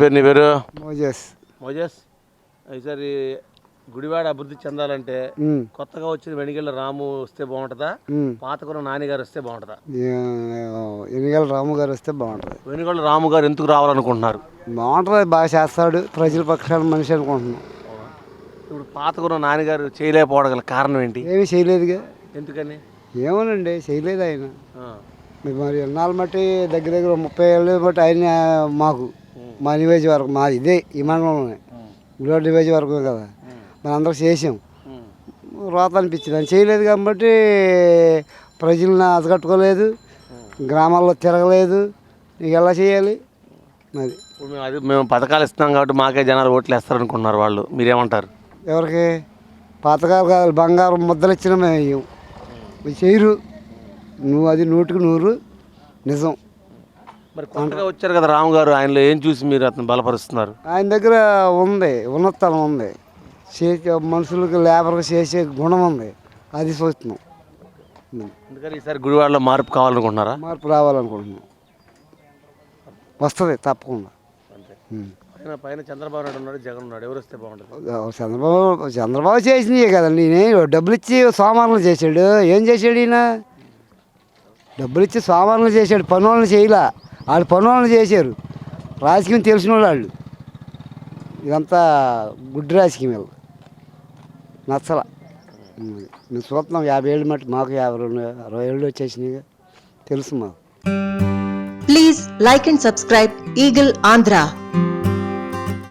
పేరు నీ పేరు? మోజెస్. మోజస్ ఈసారి గుడివాడ అభివృద్ధి చెందాలంటే కొత్తగా వచ్చిన వెనిగళ్ళ రాము వస్తే బాగుంటుందా. పాతకున్న నాన్నగారు వస్తే బాగుంటుందా? ఎన్నికల రాము గారు వస్తే బాగుంటుంది. వెనుగళ్ళ రాము గారు ఎందుకు రావాలనుకుంటున్నారు? బాగుంటుంది బాగా చేస్తాడు ప్రజల పక్షాన మనిషి అనుకుంటున్నాం. ఇప్పుడు పాతకున్న నాన్నగారు చేయలేకపోవడం గల కారణం ఏంటి? ఏమీ చేయలేదుగా. ఎందుకని? ఏమోనండి చేయలేదు ఆయన. ఆ, మరి మరి ఎన్నాళ్ళు మట్టి దగ్గర దగ్గర ముప్పై ఏళ్ళు బట్టి ఆయన మాకు. మా నియోజకవర్గం మాది ఇదే ఈ మండలంలోనే. గుడివాడ నియోజకవర్గం కదా. ఉమ్, మనం అందరం చేసాం. రోత అనిపించింది ఆయన చేయలేదు కాబట్టి ప్రజలను అతకట్టుకోలేదు. గ్రామాల్లో తిరగలేదు. నీకు ఎలా చేయాలి? మరి. మేము అది మేము పథకాలు ఇస్తున్నాం కాబట్టి మాకే జనాలు ఓట్లు వేస్తారనుకుంటున్నారు వాళ్ళు. మీరేమంటారు? ఎవరికి? పాతకాలు కాదు బంగారం ముద్దలు ఇచ్చిన మేము. చేయరు. నువ్వు అది నూటికి నూరు. నిజం. మరి కొత్తగా వచ్చారు కదా రాము గారు ఆయనలో ఏం చూసి మీరు అతను బలపరుస్తున్నారు? ఆయన దగ్గర ఉంది ఉన్నతనం ఉంది. చేసే మనుషులకు లేబర్గా చేసే గుణం ఉంది. అది చూస్తున్నాం. అందుకని ఈసారి గుడివాడలో మార్పు కావాలనుకుంటున్నారా? మార్పు రావాలనుకుంటున్నాం. వస్తుంది తప్పకుండా. ఉం. పైన పైన చంద్రబాబు నాయుడు ఉన్నాడు జగన్ ఉన్నాడు ఎవరు వస్తే బాగుంటుంది? చంద్రబాబు చంద్రబాబు చేసినవి కదండి ఈయన డబ్బులు ఇచ్చి సోమవారం చేశాడు. ఏం చేశాడు ఈయన? డబ్బులు ఇచ్చి సోమవారం చేశాడు పనులను చేయలే. వాళ్ళు పనులను చేశారు. రాజకీయం తెలిసిన వాళ్ళు. వాళ్ళు ఇదంతా గుడ్డి రాజకీయం వీళ్ళు. నచ్చల. మేము చూస్తున్నాం యాభై ఏళ్ళు మట్టి మాకు యాభై రెండు అరవై ఏళ్ళు వచ్చేసినాయి తెలుసు మాకు. Please like and subscribe eagle Andhra